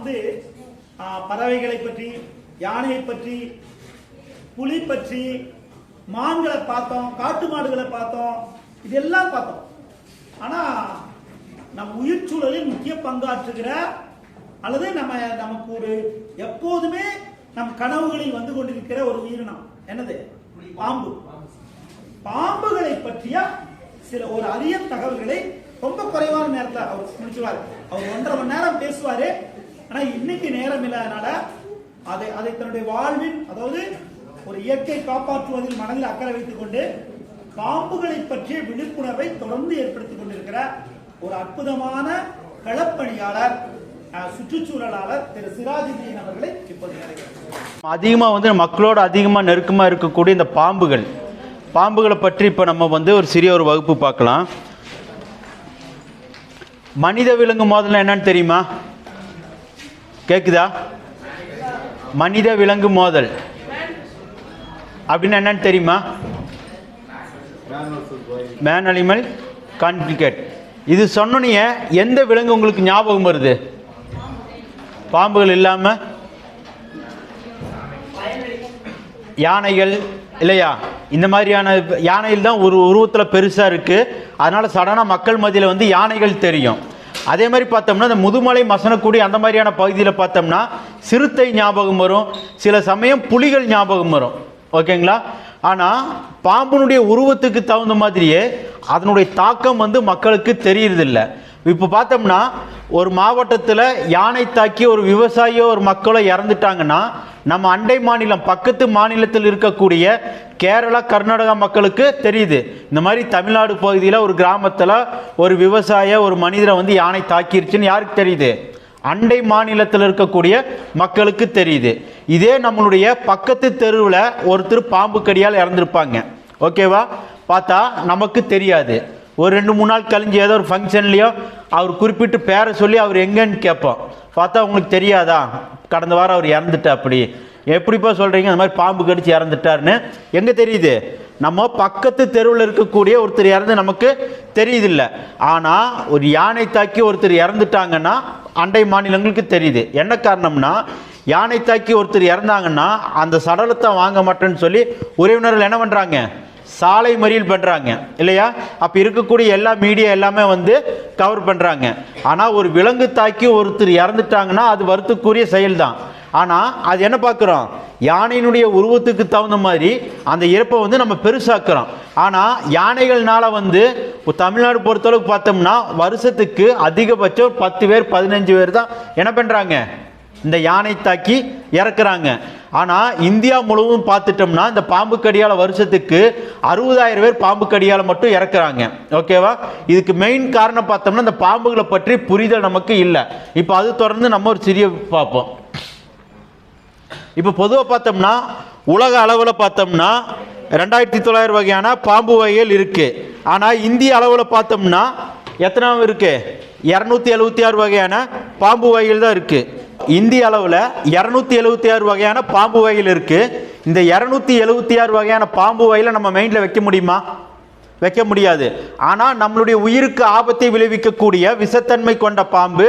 வந்து பறவைகளை பற்றி யானையை பற்றி புலி பற்றி மான்களை பார்த்தோம் காட்டு மாடுகளை பார்த்தோம் இதெல்லாம் பார்த்தோம். ஆனா நம் உயிர் சூழலில் முக்கிய பங்காற்றுகிற அல்லது நம்ம நமக்கு ஒரு எப்போதுமே நம் கனவுகளில் வந்து கொண்டிருக்கிற ஒரு உயிரினம். என்னது? பாம்பு. பாம்புகளை பற்றிய சில ஒரு அரிய தகவல்களை ரொம்ப குறைவான நேரத்தில் அவர் முடிச்சுவார் அவர் ஒன்றரை மணி நேரம் பேசுவாரு. ஆனா இன்னைக்கு நேரம் இல்லாதனால அதை அதை தன்னுடைய வாழ்வின் அதாவது ஒரு இயற்கை காப்பாற்றுவதில் மனதில் அக்கறை வைத்துக் கொண்டு பாம்புகளை பற்றிய விழிப்புணர்வை தொடர்ந்து ஏற்படுத்திக் கொண்டிருக்கிற ஒரு அற்புதமான களப்பணியாளர் சுற்றுச்சூழலாளர் திரு சிராஜுதீன் அவர்களை இப்போது அதிகமாக வந்து மக்களோட அதிகமாக நெருக்கமாக இருக்கக்கூடிய இந்த பாம்புகள். பாம்புகளை பற்றி இப்போ நம்ம வந்து ஒரு சிறிய ஒரு வகுப்பு பார்க்கலாம். மனித விலங்கு மோதல் என்னன்னு தெரியுமா? கேக்குதா? மனித விலங்கு மோதல். அப்படின்னு என்னன்னு தெரியுமா? மேன் அனிமல் கான்ஃபிளிகேட் இது சொன்னோன்னே எந்த விலங்கு உங்களுக்கு ஞாபகம் வருது? பாம்புகள் இல்லாமல் யானைகள் இல்லையா? இந்த மாதிரியான யானையில் தான் ஒரு உருவத்தில் பெருசாக இருக்குது அதனால் சடனாக மக்கள் மத்தியில் வந்து யானைகள் தெரியும். அதே மாதிரி பார்த்தோம்னா இந்த முதுமலை மசனக்குடி அந்த மாதிரியான பகுதியில் பார்த்தோம்னா சிறுத்தை ஞாபகம் வரும். சில சமயம் புலிகள் ஞாபகம் வரும். ஓகேங்களா? ஆனால் பாம்பினுடைய உருவத்துக்கு தகுந்த மாதிரியே அதனுடைய தாக்கம் வந்து மக்களுக்கு தெரியறதில்ல. இப்போ பார்த்தோம்னா ஒரு மாவட்டத்தில் யானை தாக்கி ஒரு விவசாயியோ ஒரு மக்களோ இறந்துட்டாங்கன்னா நம்ம அண்டை மாநிலம் பக்கத்து மாநிலத்தில் இருக்கக்கூடிய கேரளா கர்நாடகா மக்களுக்கு தெரியுது. இந்த மாதிரி தமிழ்நாடு பகுதியில் ஒரு கிராமத்தில் ஒரு விவசாய ஒரு மனிதரை வந்து யானை தாக்கிருச்சுன்னு யாருக்கு தெரியுது? அண்டை மாநிலத்தில் இருக்கக்கூடிய மக்களுக்கு தெரியுது. இதே நம்மளுடைய பக்கத்து தெருவில் ஒருத்தர் பாம்பு கடியால் இறந்துருப்பாங்க. ஓகேவா? பார்த்தா நமக்கு தெரியாது. ஒரு ரெண்டு மூணு நாள் கழிஞ்சு ஏதோ ஒரு ஃபங்க்ஷன்லேயோ அவர் குறிப்பிட்டு பேரை சொல்லி அவர் எங்கேன்னு கேட்போம். பார்த்தா உங்களுக்கு தெரியாதா? கடந்த வாரம் அவர் இறந்துட்டா அப்படி எப்படிப்பா சொல்கிறீங்க அந்த மாதிரி பாம்பு கடிச்சு இறந்துட்டாருன்னு. எங்கே தெரியுது? நம்ம பக்கத்து தெருவில் இருக்கக்கூடிய ஒருத்தர் இறந்து நமக்கு தெரியுதில்ல. ஆனால் ஒரு யானை தாக்கி ஒருத்தர் இறந்துட்டாங்கன்னா அண்டை மாநிலங்களுக்கு தெரியுது. என்ன காரணம்னா யானை தாக்கி ஒருத்தர் இறந்தாங்கன்னா அந்த சடலத்தை வாங்க மாட்டேன்னு சொல்லி உறவினர்கள் என்ன பண்ணுறாங்க சாலை மறியல் பண்ணுறாங்க இல்லையா? அப்போ இருக்கக்கூடிய எல்லா மீடியா எல்லாமே வந்து கவர் பண்ணுறாங்க ஆனால் ஒரு விலங்கு தாக்கி ஒருத்தர் இறந்துட்டாங்கன்னா அது வருத்தக்குரிய செயல்தான். ஆனால் அது என்ன பார்க்குறோம் யானையினுடைய உருவத்துக்கு தகுந்த மாதிரி அந்த இறப்பை வந்து நம்ம பெருசாக்குறோம். ஆனால் யானைகள்னால வந்து தமிழ்நாடு பொறுத்தளவுக்கு பார்த்தோம்னா வருஷத்துக்கு அதிகபட்சம் பத்து பேர் பதினஞ்சு பேர் தான் என்ன பண்ணுறாங்க இந்த யானை தாக்கி இறக்குறாங்க. ஆனால் இந்தியா முழுவதும் பார்த்துட்டோம்னா இந்த பாம்பு கடியால் வருஷத்துக்கு அறுபதாயிரம் பேர் பாம்பு கடியால் மட்டும் இறக்குறாங்க. ஓகேவா இதுக்கு மெயின் காரணம் பார்த்தோம்னா இந்த பாம்புகளை பற்றி புரிதல் நமக்கு இல்லை. இப்போ அது தொடர்ந்து நம்ம ஒரு சிறிய பார்ப்போம். இப்போ பொதுவாக பார்த்தோம்னா உலக அளவில் பார்த்தோம்னா ரெண்டாயிரத்தி தொள்ளாயிரம் வகையான பாம்பு வகைகள் இருக்குது ஆனால் இந்திய அளவில் பார்த்தோம்னா எத்தனாவும் இருக்குது இரநூத்தி எழுபத்தி ஆறு வகையான பாம்பு வகைகள் தான் இருக்குது இந்திய அளவில் இரநூத்தி எழுபத்தி ஆறு வகையான பாம்பு வகைகள் இருக்குது இந்த இரநூத்தி எழுபத்தி ஆறு வகையான பாம்பு வகையில் நம்ம மைண்டில் வைக்க முடியுமா? வைக்க முடியாது. ஆனால் நம்மளுடைய உயிருக்கு ஆபத்தை விளைவிக்கக்கூடிய விஷத்தன்மை கொண்ட பாம்பு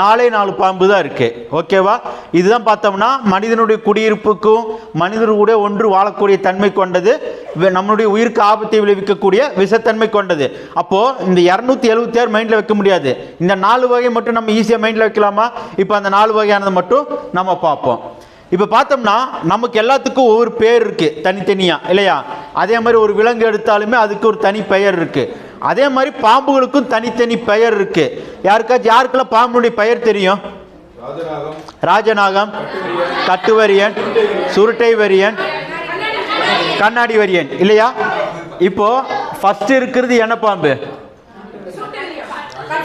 நாலே நாலு பாம்பு தான் இருக்கு. ஓகேவா? இதுதான் பார்த்தோம்னா மனிதனுடைய குடியிருப்புக்கும் மனிதனுடைய ஒன்று வாழக்கூடிய தன்மை கொண்டது. நம்மளுடைய உயிருக்கு ஆபத்தை விளைவிக்கக்கூடிய விஷத்தன்மை கொண்டது. அப்போ இந்த இரநூத்தி எழுபத்தி ஆறு மைண்டில் வைக்க முடியாது. இந்த நாலு வகை மட்டும் நம்ம ஈஸியாக மைண்டில் வைக்கலாமா? இப்போ அந்த நாலு வகையானதை மட்டும் நம்ம பார்ப்போம். இப்போ பார்த்தோம்னா நமக்கு எல்லாத்துக்கும் ஒவ்வொரு பேர் இருக்குது தனித்தனியாக இல்லையா? அதே மாதிரி ஒரு விலங்கு எடுத்தாலுமே அதுக்கு ஒரு தனி பெயர் இருக்குது அதே மாதிரி பாம்புகளுக்கும் தனித்தனி பெயர் இருக்குது யாருக்காச்சும் யாருக்கெல்லாம் பாம்புடைய பெயர் தெரியும்? ராஜநாகம் கட்டுவரியன் சுருட்டை வரியன் கண்ணாடி வரியன் இல்லையா? இப்போ ஃபர்ஸ்ட் இருக்கிறது என்ன பாம்பு?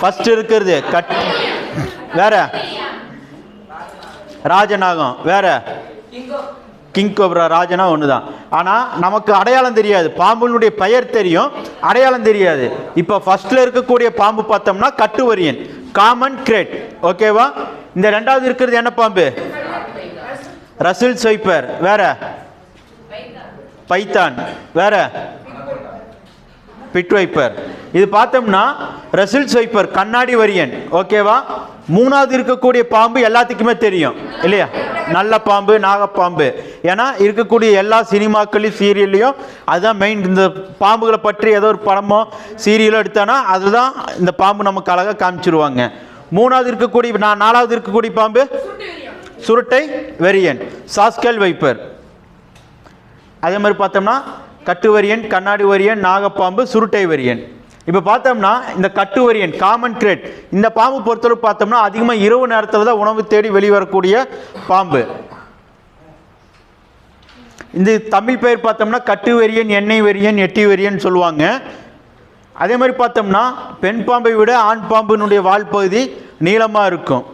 ஃபர்ஸ்ட் இருக்கிறது கட் வேற? ராஜநாகம் வேற. கிங் கோப்ரா ராஜனா ஒன்று தான் ஆனால் நமக்கு அடையாளம் தெரியாது. பாம்புனுடைய பெயர் தெரியும் அடையாளம் தெரியாது. இப்போ ஃபர்ஸ்ட்ல இருக்கக்கூடிய பாம்பு பார்த்தோம்னா கட்டுவரியன் காமன் கிரேட் ஓகேவா இந்த ரெண்டாவது இருக்கிறது என்ன பாம்பு? ரசில் சொய்பர் வேற? பைத்தான். வேற? பிட் வைப்பர் இது பார்த்தோம்னா ரெசில்ஸ் வைப்பர் கண்ணாடி வரியன். ஓகேவா மூணாவது இருக்கக்கூடிய பாம்பு எல்லாத்துக்குமே தெரியும் இல்லையா? நல்ல பாம்பு நாகப்பாம்பு. ஏன்னா இருக்கக்கூடிய எல்லா சினிமாக்களையும் சீரியல்லையும் அதுதான் மெயின் இந்த பாம்புகளை பற்றி ஏதோ ஒரு படமோ சீரியலோ எடுத்தானா அதுதான் இந்த பாம்பு நமக்கு அழகாக காமிச்சிருவாங்க. மூணாவது இருக்கக்கூடிய நான் நாலாவது இருக்கக்கூடிய பாம்பு? சுருட்டை வெரியன் சாஸ்கல் வைப்பர். அதே மாதிரி பார்த்தோம்னா கட்டு வரியன் கண்ணாடி வரியன் நாகப்பாம்பு சுருட்டை வரியன் இப்போ பார்த்தோம்னா இந்த கட்டு வரியன் காமன் கிரேட் இந்த பாம்பு பொறுத்தளவு பார்த்தோம்னா அதிகமாக இரவு நேரத்தில் தான் உணவு தேடி வெளிவரக்கூடிய பாம்பு. இந்த தமிழ் பெயர் பார்த்தோம்னா கட்டு வெறியன் எண்ணெய் வெறியன் எட்டி வெறியன் சொல்லுவாங்க. அதே மாதிரி பார்த்தோம்னா பெண் பாம்பை விட ஆண் பாம்பினுடைய வால் பகுதி நீளமாக இருக்கும்.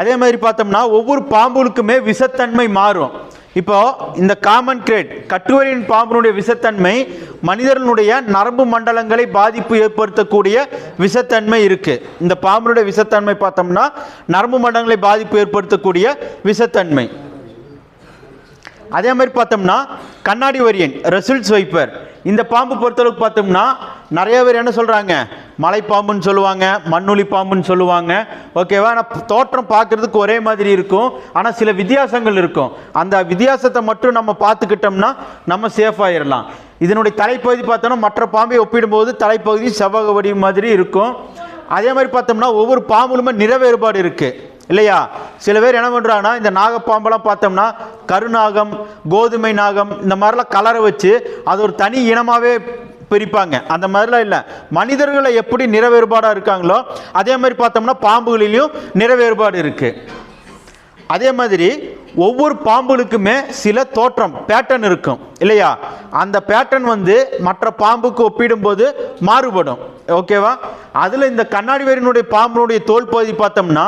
அதே மாதிரி பார்த்தோம்னா ஒவ்வொரு பாம்புகளுக்குமே விஷத்தன்மை மாறும். இப்போ இந்த காமன் கிரேட் கட்டுவரின் பாம்பினுடைய விஷத்தன்மை மனிதர்களுடைய நரம்பு மண்டலங்களை பாதிப்பு ஏற்படுத்தக்கூடிய விஷத்தன்மை இருக்கு. இந்த பாம்பினுடைய விஷத்தன்மை பார்த்தோம்னா நரம்பு மண்டலங்களை பாதிப்பு ஏற்படுத்தக்கூடிய விஷத்தன்மை அதே மாதிரி பார்த்தோம்னா கண்ணாடி வரியன் ரெசல்ட்ஸ் வைப்பர் இந்த பாம்பு பொறுத்தளவுக்கு பார்த்தோம்னா நிறைய பேர் என்ன சொல்கிறாங்க மலைப்பாம்புன்னு சொல்லுவாங்க மண்ணுளி பாம்புன்னு சொல்லுவாங்க. ஓகேவா? ஆனால் தோற்றம் பார்க்குறதுக்கு ஒரே மாதிரி இருக்கும். ஆனால் சில வித்தியாசங்கள் இருக்கும். அந்த வித்தியாசத்தை மட்டும் நம்ம பார்த்துக்கிட்டோம்னா நம்ம சேஃப் ஆயிடலாம் இதனுடைய தலைப்பகுதி பார்த்தோம்னா மற்ற பாம்பை ஒப்பிடும்போது தலைப்பகுதி செவ்வக வடிவம் மாதிரி இருக்கும். அதே மாதிரி பார்த்தோம்னா ஒவ்வொரு பாம்புலுமே நிற வேறுபாடு இருக்குது இல்லையா? சில பேர் என்ன பண்ணுறாங்கன்னா இந்த நாகப்பாம்பெல்லாம் பார்த்தோம்னா கருநாகம் கோதுமை நாகம் இந்த மாதிரிலாம் கலரை வச்சு அது ஒரு தனி இனமாகவே பிரிப்பாங்க. அந்த மாதிரிலாம் இல்லை. மனிதர்களை எப்படி நிற வேறுபாடாக இருக்காங்களோ அதே மாதிரி பார்த்தோம்னா பாம்புகளிலையும் நிற வேறுபாடு இருக்குது அதே மாதிரி ஒவ்வொரு பாம்புகளுக்குமே சில தோற்றம் பேட்டர்ன் இருக்கும். இல்லையா? அந்த பேட்டர்ன் வந்து மற்ற பாம்புக்கு ஒப்பிடும்போது மாறுபடும். ஓகேவா அதில் இந்த கண்ணாடி வேரினுடைய பாம்பினுடைய தோல் பகுதி பார்த்தோம்னா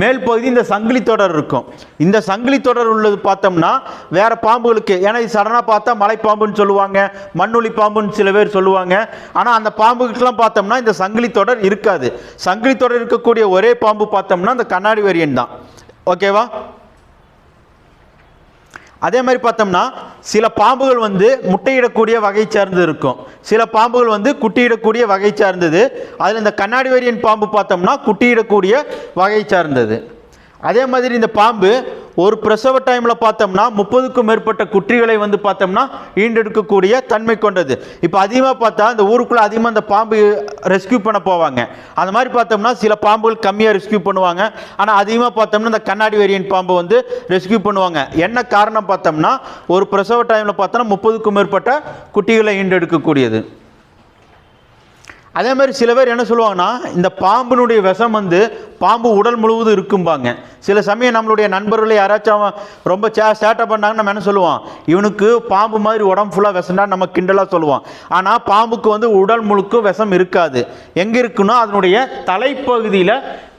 மேல் பகுதி இந்த சங்கிலி தொடர் இருக்கும். இந்த சங்கிலி தொடர் உள்ளது பார்த்தோம்னா வேற பாம்புகளுக்கு ஏன்னா இது சடனாக பார்த்தா மலைப்பாம்புன்னு சொல்லுவாங்க மண்ணுளி பாம்புன்னு சில பேர் சொல்லுவாங்க. ஆனால் அந்த பாம்புக்கெல்லாம் பார்த்தோம்னா இந்த சங்கிலி தொடர் இருக்காது. சங்கிலி தொடர் இருக்கக்கூடிய ஒரே பாம்பு பார்த்தோம்னா அந்த கண்ணாடி வேரியன் தான் ஓகேவா? அதே மாதிரி பார்த்தோம்னா சில பாம்புகள் வந்து முட்டையிடக்கூடிய வகை சார்ந்து இருக்கும். சில பாம்புகள் வந்து குட்டியிடக்கூடிய வகை சார்ந்தது. அதில் இந்த கண்ணாடி வேரியன் பாம்பு பார்த்தோம்னா குட்டியிடக்கூடிய வகை சார்ந்தது. அதே மாதிரி இந்த பாம்பு ஒரு பிரசவ டைமில் பார்த்தோம்னா முப்பதுக்கும் மேற்பட்ட குற்றிகளை வந்து பார்த்தோம்னா ஈண்டெடுக்கக்கூடிய தன்மை கொண்டது. இப்போ அதிகமாக பார்த்தா இந்த ஊருக்குள்ளே அதிகமாக அந்த பாம்பு ரெஸ்கியூ பண்ண போவாங்க. அந்த மாதிரி பார்த்தோம்னா சில பாம்புகள் கம்மியாக ரெஸ்கியூ பண்ணுவாங்க. ஆனால் அதிகமாக பார்த்தோம்னா இந்த கண்ணாடி வேரியன்ட் பாம்பு வந்து ரெஸ்கியூ பண்ணுவாங்க. என்ன காரணம் பார்த்தோம்னா ஒரு பிரசவ டைமில் பார்த்தோம்னா முப்பதுக்கும் மேற்பட்ட குட்டிகளை ஈண்டெடுக்கக்கூடியது. அதே மாதிரி சில பேர் என்ன சொல்லுவாங்கன்னா இந்த பாம்பினுடைய விஷம் வந்து பாம்பு உடல் முழுவதும் இருக்கும்பாங்க. சில சமயம் நம்மளுடைய நண்பர்களை யாராச்சும் அவன் ரொம்ப சே சேட்டை பண்ணாங்கன்னு நம்ம என்ன சொல்லுவோம்? இவனுக்கு பாம்பு மாதிரி உடம்பு ஃபுல்லாக விஷம்டா நம்ம கிண்டலாக சொல்லுவோம். ஆனால் பாம்புக்கு வந்து உடல் முழுக்க விஷம் இருக்காது. எங்கே இருக்குன்னா அதனுடைய தலைப்பகுதியில்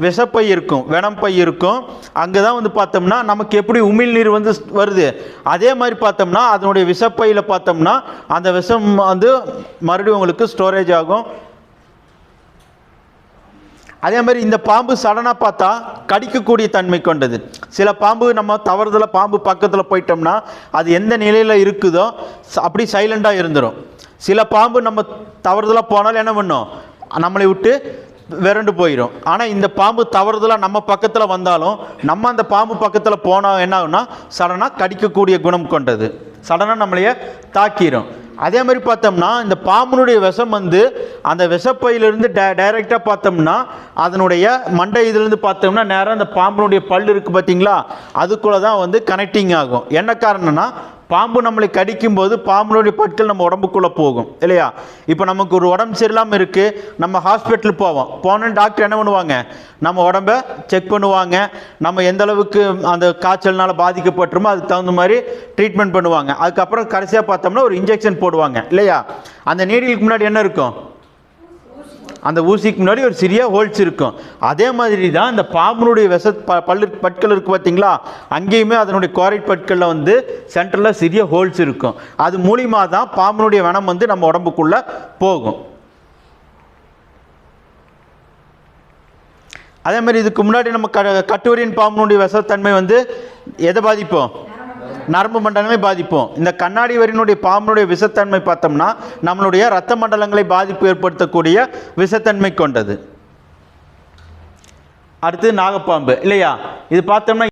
விஷப்பை இருக்கும் வெனப்பை இருக்கும். அங்கே தான் வந்து பார்த்தோம்னா நமக்கு எப்படி உமிழ்நீர் வந்து வருது? அதே மாதிரி பார்த்தோம்னா அதனுடைய விஷப்பையில் பார்த்தோம்னா அந்த விஷம் வந்து மறுபடியும் உங்களுக்கு ஸ்டோரேஜ் ஆகும். அதே மாதிரி இந்த பாம்பு சடனாக பார்த்தா கடிக்கக்கூடிய தன்மை கொண்டது. சில பாம்பு நம்ம தவறுதலாக பாம்பு பக்கத்தில் போயிட்டோம்னா அது எந்த நிலையில் இருக்குதோ அப்படி சைலண்டாக இருந்துடும் சில பாம்பு நம்ம தவறுதலாக போனாலும் என்ன பண்ணும்? நம்மளை விட்டு விரண்டு போயிடும் ஆனால் இந்த பாம்பு தவறுதலாக நம்ம பக்கத்தில் வந்தாலும் நம்ம அந்த பாம்பு பக்கத்தில் போனால் என்ன ஆகுனா சடனாக கடிக்கக்கூடிய குணம் கொண்டது. சடனாக நம்மளைய தாக்கிடும் அதே மாதிரி பார்த்தோம்னா இந்த பாம்பினுடைய விஷம் வந்து அந்த விஷப்பையிலிருந்து டே டைரெக்டாக பார்த்தோம்னா அதனுடைய மண்டை இதுலேருந்து பார்த்தோம்னா நேராக அந்த பாம்பனுடைய பல் இருக்குது பார்த்தீங்களா? அதுக்குள்ளே தான் வந்து கனெக்டிங் ஆகும். என்ன காரணம்னா பாம்பு நம்மளை கடிக்கும் போது பாம்புனுடைய பற்கள் நம்ம உடம்புக்குள்ளே போகும் இல்லையா? இப்போ நமக்கு ஒரு உடம்பு சரியில்லாமல் இருக்குது நம்ம ஹாஸ்பிட்டல் போவோம். போன டாக்டர் என்ன பண்ணுவாங்க? நம்ம உடம்ப செக் பண்ணுவாங்க. நம்ம எந்த அளவுக்கு அந்த காய்ச்சல்னால பாதிக்கப்பட்டுருமோ அதுக்கு தகுந்த மாதிரி ட்ரீட்மெண்ட் பண்ணுவாங்க. அதுக்கப்புறம் கடைசியாக பார்த்தோம்னா ஒரு இன்ஜெக்ஷன் போடுவாங்க இல்லையா? அந்த நீடிலுக்கு முன்னாடி என்ன இருக்கும்? அந்த ஊசிக்கு முன்னாடி ஒரு சிறிய ஹோல்ஸ் இருக்கும். அதே மாதிரி தான் இந்த பாம்பனுடைய விச ப பல்லு பற்கள் இருக்குது பார்த்தீங்களா? அங்கேயுமே அதனுடைய கோரைட் பற்களில் வந்து சென்டரில் சிறிய ஹோல்ஸ் இருக்கும். அது மூலியமாக தான் பாம்பனுடைய வனம் வந்து நம்ம உடம்புக்குள்ளே போகும். அதே மாதிரி இதுக்கு முன்னாடி நம்ம க கட்டுவரின் பாம்பனுடைய விஷத்தன்மை வந்து எதை பாதிப்போம்? நரம்பு மண்டலமே பாதிப்போம். இந்த கண்ணாடி வரியினுடைய பாம்புடைய விஷத்தன்மை பார்த்தோம்னா நம்மளுடைய ரத்த மண்டலங்களை பாதிப்பு ஏற்படுத்தக்கூடிய விஷத்தன்மை கொண்டது. அடுத்து நாகப்பாம்பு. இல்லையா? இது பார்த்தோம்னா